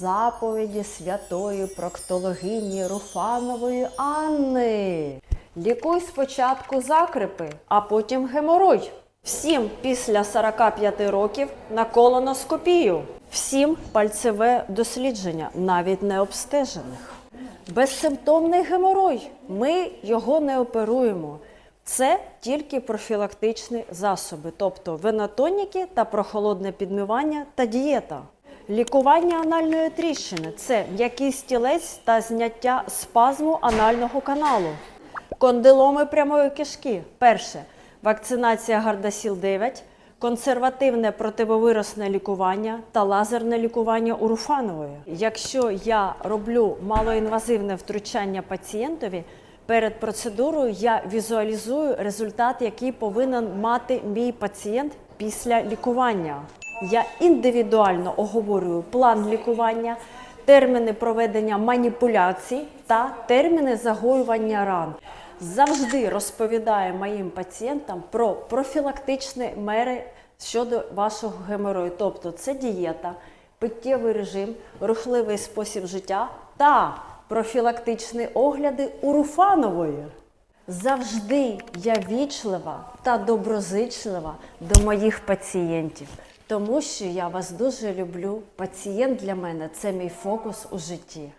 заповіді святої проктологині Руфанової Анни. Лікуй спочатку закрипи, а потім геморой. Всім після 45 років на колоноскопію. Всім пальцеве дослідження, навіть не обстежених. Безсимптомний геморой. Ми його не оперуємо. Це тільки профілактичні засоби, тобто венотоніки та прохолодне підмивання та дієта. Лікування анальної тріщини це м'який стілець та зняття спазму анального каналу. Кондиломи прямої кишки. Перше вакцинація Гардасіл 9, консервативне противовирусне лікування та лазерне лікування у Руфанової. Якщо я роблю малоінвазивне втручання пацієнтові, перед процедурою я візуалізую результат, який повинен мати мій пацієнт після лікування. Я індивідуально оговорюю план лікування, терміни проведення маніпуляцій та терміни загоювання ран. Завжди розповідаю моїм пацієнтам про профілактичні мери щодо вашого геморою. Тобто це дієта, питтєвий режим, рухливий спосіб життя та профілактичні огляди у Руфанової. Завжди я вічлива та доброзичлива до моїх пацієнтів, тому що я вас дуже люблю. Пацієнт для мене це мій фокус у житті.